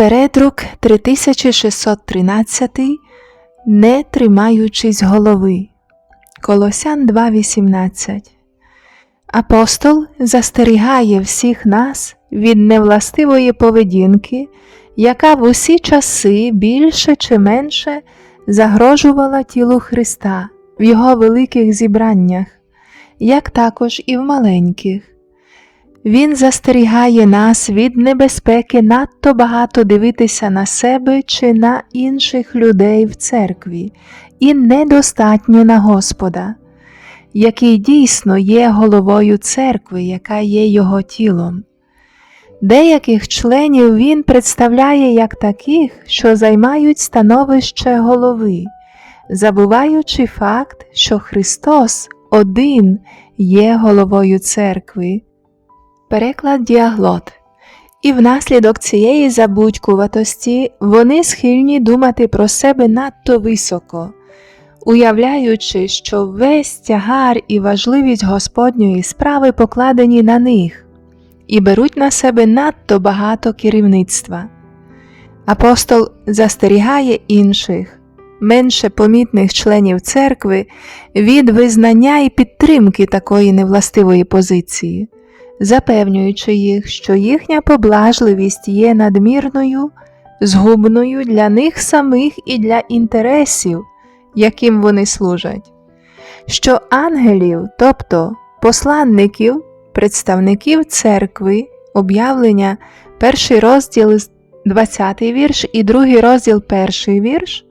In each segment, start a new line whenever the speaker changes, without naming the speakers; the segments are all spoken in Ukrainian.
Передрук 3613 Не тримаючись голови. Колосян 2.18 Апостол застерігає всіх нас від невластивої поведінки, яка в усі часи більше чи менше загрожувала тілу Христа в його великих зібраннях, як також і в маленьких. Він застерігає нас від небезпеки надто багато дивитися на себе чи на інших людей в церкві і недостатньо на Господа, який дійсно є головою церкви, яка є його тілом. Деяких членів він представляє як таких, що займають становище голови, забуваючи факт, що Христос один є головою церкви. Переклад діаглот. І внаслідок цієї забудькуватості вони схильні думати про себе надто високо, уявляючи, що весь тягар і важливість Господньої справи покладені на них і беруть на себе надто багато керівництва. Апостол застерігає інших, менше помітних членів церкви від визнання і підтримки такої невластивої позиції запевнюючи їх, що їхня поблажливість є надмірною, згубною для них самих і для інтересів, яким вони служать, що ангелів, тобто посланників, представників церкви, об'явлення, перший розділ 20 вірш і другий розділ перший вірш,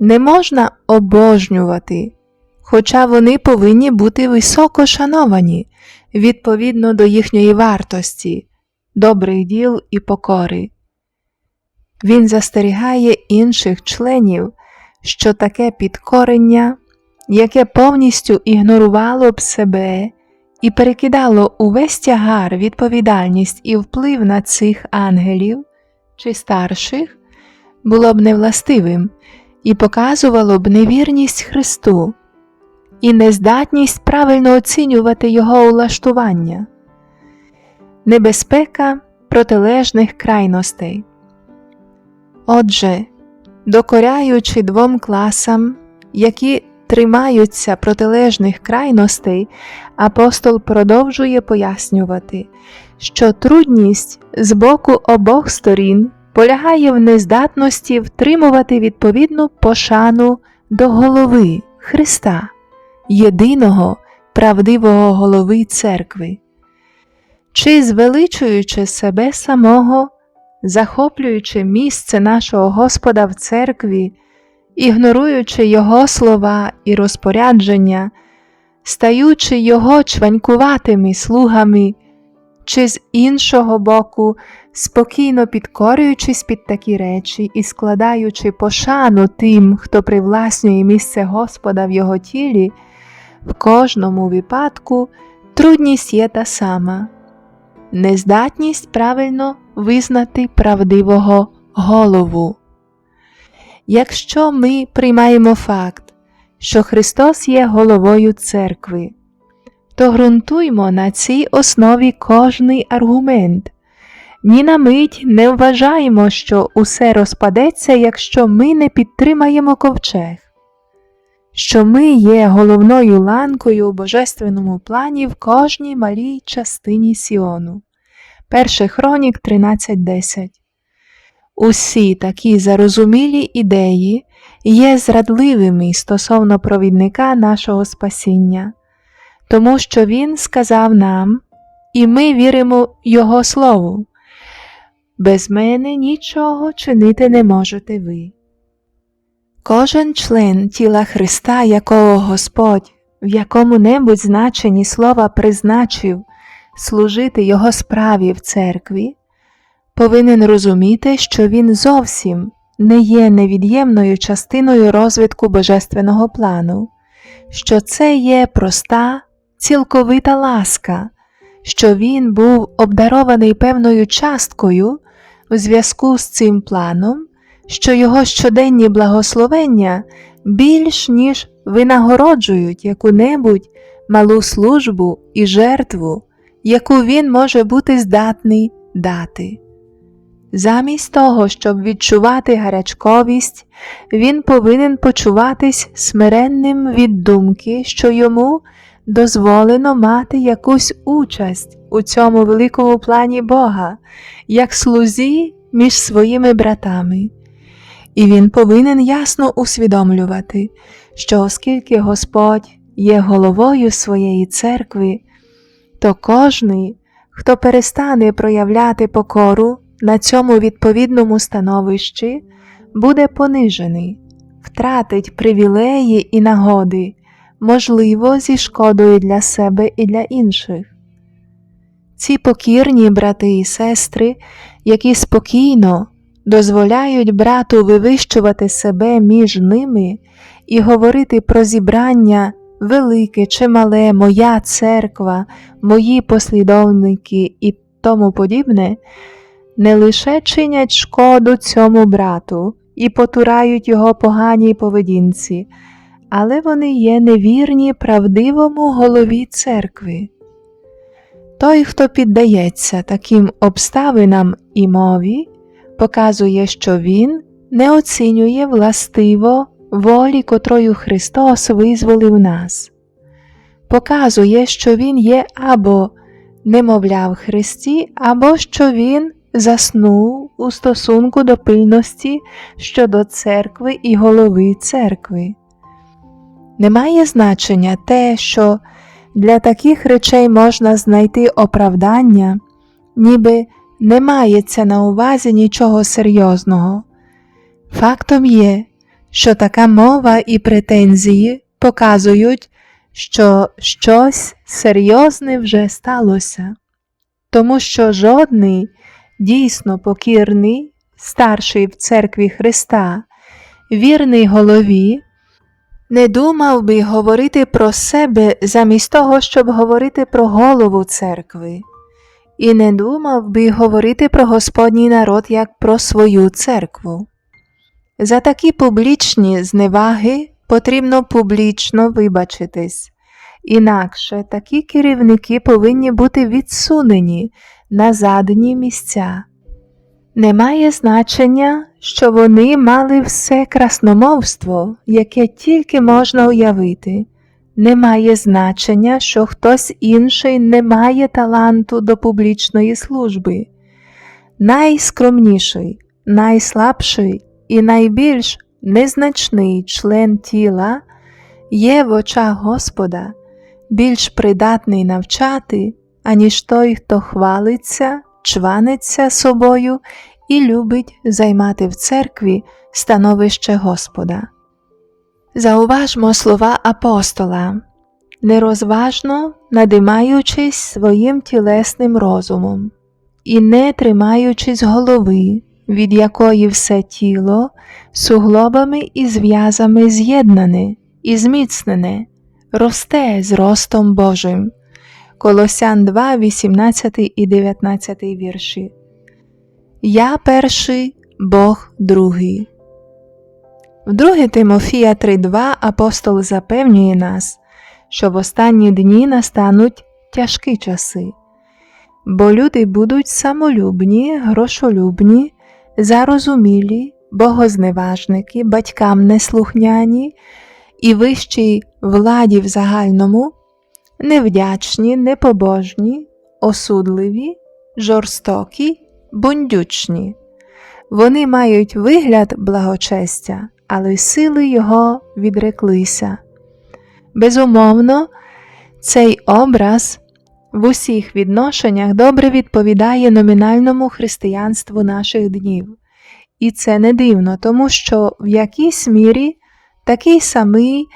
не можна обожнювати, хоча вони повинні бути високо шановані відповідно до їхньої вартості, добрих діл і покори. Він застерігає інших членів, що таке підкорення, яке повністю ігнорувало б себе і перекидало увесь тягар, відповідальність і вплив на цих ангелів чи старших, було б невластивим і показувало б невірність Христу і нездатність правильно оцінювати його улаштування, небезпека протилежних крайностей. Отже, докоряючи двом класам, які тримаються протилежних крайностей, апостол продовжує пояснювати, що трудність з боку обох сторін полягає в нездатності втримувати відповідну пошану до голови Христа єдиного правдивого голови церкви, чи звеличуючи себе самого, захоплюючи місце нашого Господа в церкві, ігноруючи Його слова і розпорядження, стаючи Його чванькуватими слугами, чи з іншого боку, спокійно підкорюючись під такі речі і складаючи пошану тим, хто привласнює місце Господа в його тілі, в кожному випадку трудність є та сама нездатність правильно визнати правдивого голову. Якщо ми приймаємо факт, що Христос є головою церкви, то ґрунтуймо на цій основі кожний аргумент. Ні на мить не вважаємо, що усе розпадеться, якщо ми не підтримаємо ковчег що ми є головною ланкою у божественному плані в кожній малій частині Сіону. 1 Хронік 13.10 Усі такі зарозумілі ідеї є зрадливими стосовно провідника нашого спасіння, тому що Він сказав нам, і ми віримо Його Слову. Без мене нічого чинити не можете ви. Кожен член тіла Христа, якого Господь в якому небудь значенні слова призначив служити Його справі в церкві, повинен розуміти, що він зовсім не є невід'ємною частиною розвитку Божественного плану, що це є проста, цілковита ласка, що він був обдарований певною часткою у зв'язку з цим планом що його щоденні благословення більш ніж винагороджують яку-небудь малу службу і жертву, яку він може бути здатний дати. Замість того, щоб відчувати гарячковість, він повинен почуватись смиренним від думки, що йому дозволено мати якусь участь у цьому великому плані Бога, як слузі між своїми братами. І він повинен ясно усвідомлювати, що оскільки Господь є головою своєї церкви, то кожний, хто перестане проявляти покору на цьому відповідному становищі, буде понижений, втратить привілеї і нагоди, можливо, зі шкодою для себе і для інших. Ці покірні брати і сестри, які спокійно дозволяють брату вивищувати себе між ними і говорити про зібрання велике чи мале, моя церква, мої послідовники і тому подібне, не лише чинять шкоду цьому брату і потурають його поганій поведінці, але вони є невірні правдивому голові церкви. Той, хто піддається таким обставинам і мові, показує, що він не оцінює властиво волі, котрою Христос визволив нас, показує, що Він є або немовля в Христі, або що Він заснув у стосунку до пильності щодо церкви і голови церкви. Немає значення те, що для таких речей можна знайти оправдання, ніби не мається на увазі нічого серйозного. Фактом є, що така мова і претензії показують, що щось серйозне вже сталося, тому що жодний дійсно покірний, старший в церкві Христа, вірний голові, не думав би говорити про себе замість того, щоб говорити про голову церкви, і не думав би говорити про Господній народ як про свою церкву. За такі публічні зневаги потрібно публічно вибачитись, інакше такі керівники повинні бути відсунені на задні місця. Немає значення, що вони мали все красномовство, яке тільки можна уявити. Немає значення, що хтось інший не має таланту до публічної служби. Найскромніший, найслабший і найбільш незначний член тіла є в очах Господа більш придатний навчати, аніж той, хто хвалиться, чваниться собою і любить займати в церкві становище Господа. Зауважмо слова апостола, нерозважно надимаючись своїм тілесним розумом, і не тримаючись голови, від якої все тіло суглобами і зв'язами з'єднане і зміцнене, росте з ростом Божим. Колосян 2, 18 і 19 вірші. Я перший, Бог другий. В 2 Тимофія 3.2 апостол запевнює нас, що в останні дні настануть тяжкі часи, бо люди будуть самолюбні, грошолюбні, зарозумілі, богозневажники, батькам неслухняні і вищій владі в загальному, невдячні, непобожні, осудливі, жорстокі, бундючні. Вони мають вигляд благочестя, але сили його відреклися. Безумовно, цей образ в усіх відношеннях добре відповідає номінальному християнству наших днів. І це не дивно, тому що в якійсь мірі такий самий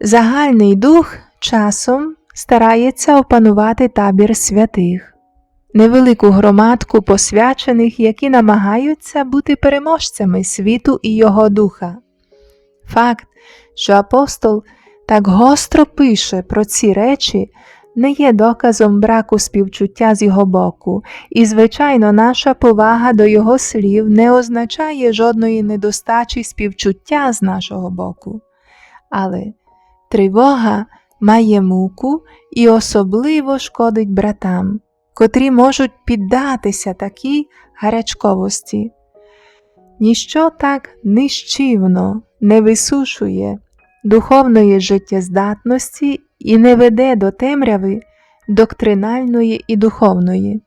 загальний дух часом старається опанувати табір святих, невелику громадку посвячених, які намагаються бути переможцями світу і його духа. Факт, що апостол так гостро пише про ці речі, не є доказом браку співчуття з його боку, і, звичайно, наша повага до його слів не означає жодної недостачі співчуття з нашого боку. Але тривога має муку і особливо шкодить братам, котрі можуть піддатися такій гарячковості. Ніщо так нищівно не висушує духовної життєздатності і не веде до темряви доктринальної і духовної.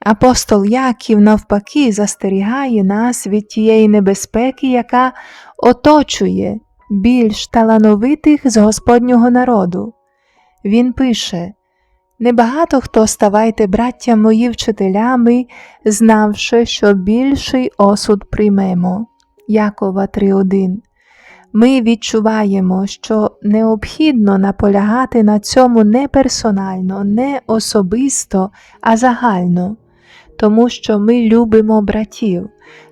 Апостол Яків, навпаки, застерігає нас від тієї небезпеки, яка оточує більш талановитих з Господнього народу. Він пише Небагато хто ставайте, браття мої вчителями, знавши, що більший осуд приймемо. Якова 3.1 Ми відчуваємо, що необхідно наполягати на цьому не персонально, не особисто, а загально, тому що ми любимо братів,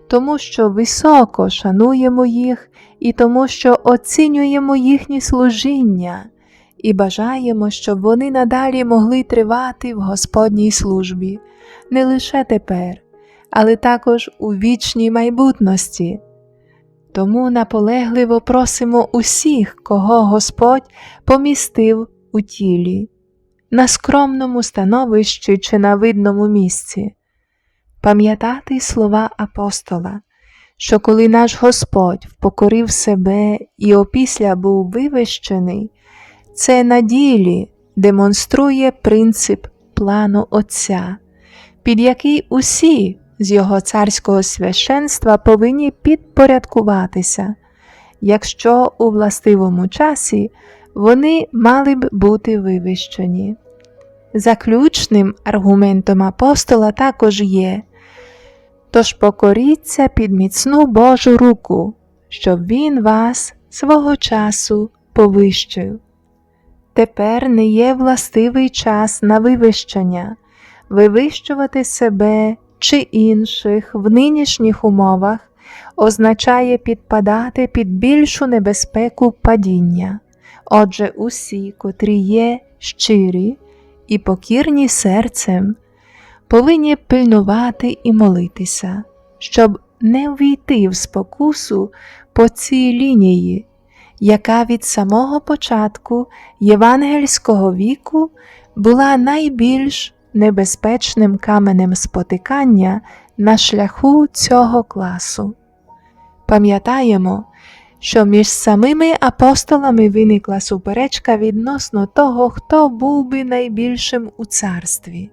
тому що високо шануємо їх і тому, що оцінюємо їхнє служіння і бажаємо, щоб вони надалі могли тривати в Господній службі, не лише тепер, але також у вічній майбутності. Тому наполегливо просимо усіх, кого Господь помістив у тілі, на скромному становищі чи на видному місці, пам'ятати слова апостола, що коли наш Господь впокорив себе і опісля був вивищений, це на ділі демонструє принцип плану Отця, під який усі з його царського священства повинні підпорядкуватися, якщо у властивому часі вони мали б бути вивищені. Заключним аргументом апостола також є Тож покоріться під міцну Божу руку, щоб Він вас свого часу повищив. Тепер не є властивий час на вивищення, вивищувати себе чи інших в нинішніх умовах означає підпадати під більшу небезпеку падіння. Отже, усі, котрі є щирі і покірні серцем, повинні пильнувати і молитися, щоб не ввійти в спокусу по цій лінії яка від самого початку євангельського віку була найбільш небезпечним каменем спотикання на шляху цього класу. Пам'ятаємо, що між самими апостолами виникла суперечка відносно того, хто був би найбільшим у царстві.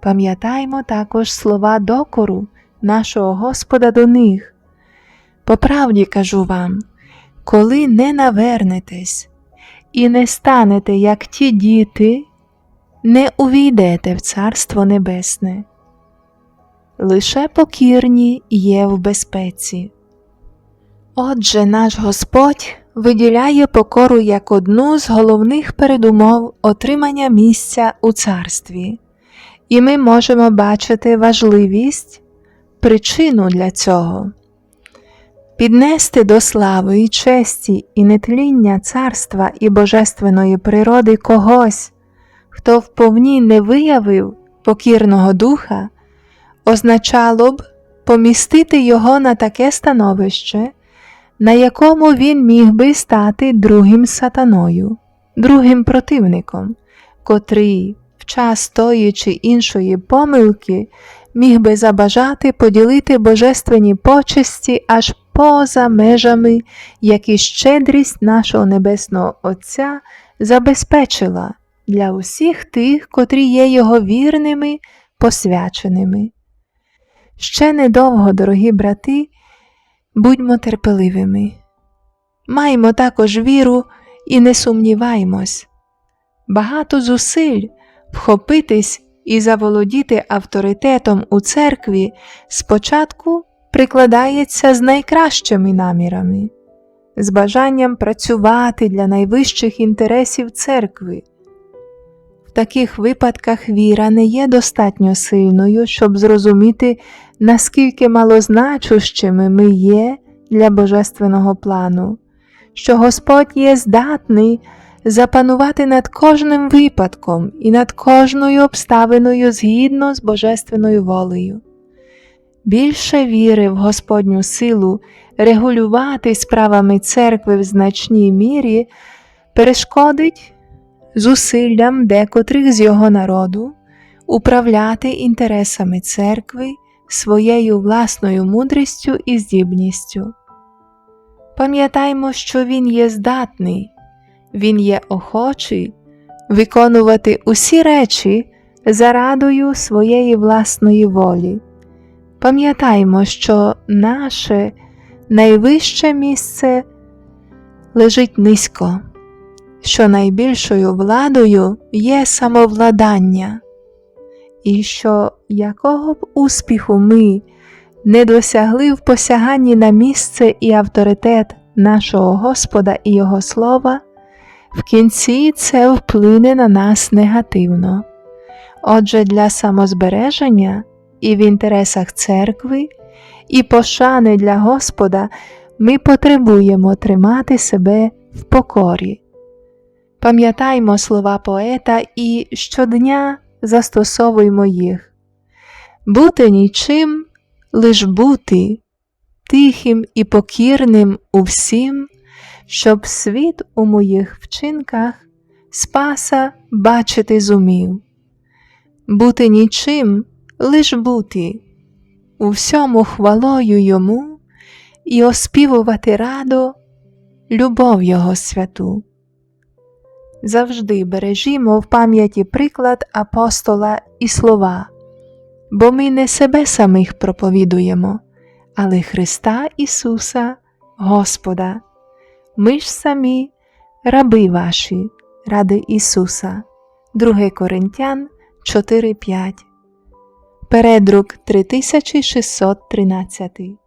Пам'ятаймо також слова докору нашого Господа до них. По правді кажу вам, коли не навернетесь і не станете, як ті діти, не увійдете в Царство Небесне. Лише покірні є в безпеці. Отже, наш Господь виділяє покору як одну з головних передумов отримання місця у царстві, і ми можемо бачити важливість, причину для цього піднести до слави і честі і нетління царства і божественної природи когось, хто вповні не виявив покірного духа, означало б помістити його на таке становище, на якому він міг би стати другим сатаною, другим противником, котрий в час тої чи іншої помилки міг би забажати поділити божественні почесті аж поза межами, які щедрість нашого Небесного Отця забезпечила для усіх тих, котрі є його вірними, посвяченими. Ще недовго, дорогі брати, будьмо терпеливими. Маймо також віру і не сумніваймось. Багато зусиль вхопитись і заволодіти авторитетом у церкві спочатку прикладається з найкращими намірами, з бажанням працювати для найвищих інтересів церкви. В таких випадках віра не є достатньо сильною, щоб зрозуміти, наскільки малозначущими ми є для Божественного плану, що Господь є здатний запанувати над кожним випадком і над кожною обставиною згідно з Божественною волею більше віри в Господню силу регулювати справами церкви в значній мірі перешкодить зусиллям декотрих з його народу управляти інтересами церкви своєю власною мудрістю і здібністю. Пам'ятаймо, що Він є здатний, Він є охочий виконувати усі речі за радою своєї власної волі. Пам'ятаймо, що наше найвище місце лежить низько, що найбільшою владою є самовладання, і що якого б успіху ми не досягли в посяганні на місце і авторитет нашого Господа і Його Слова, в кінці це вплине на нас негативно. Отже, для самозбереження і в інтересах церкви, і пошани для Господа ми потребуємо тримати себе в покорі. Пам'ятаймо слова поета і щодня застосовуймо їх. Бути нічим, лиш бути, тихим і покірним у всім, щоб світ у моїх вчинках Спаса бачити зумів. Бути нічим, лиш бути, у всьому хвалою йому і оспівувати радо любов Його святу. Завжди бережімо в пам'яті приклад апостола і слова, бо ми не себе самих проповідуємо, але Христа Ісуса, Господа. Ми ж самі раби ваші, ради Ісуса. 2 Коринтян 4.5 Передрук 3613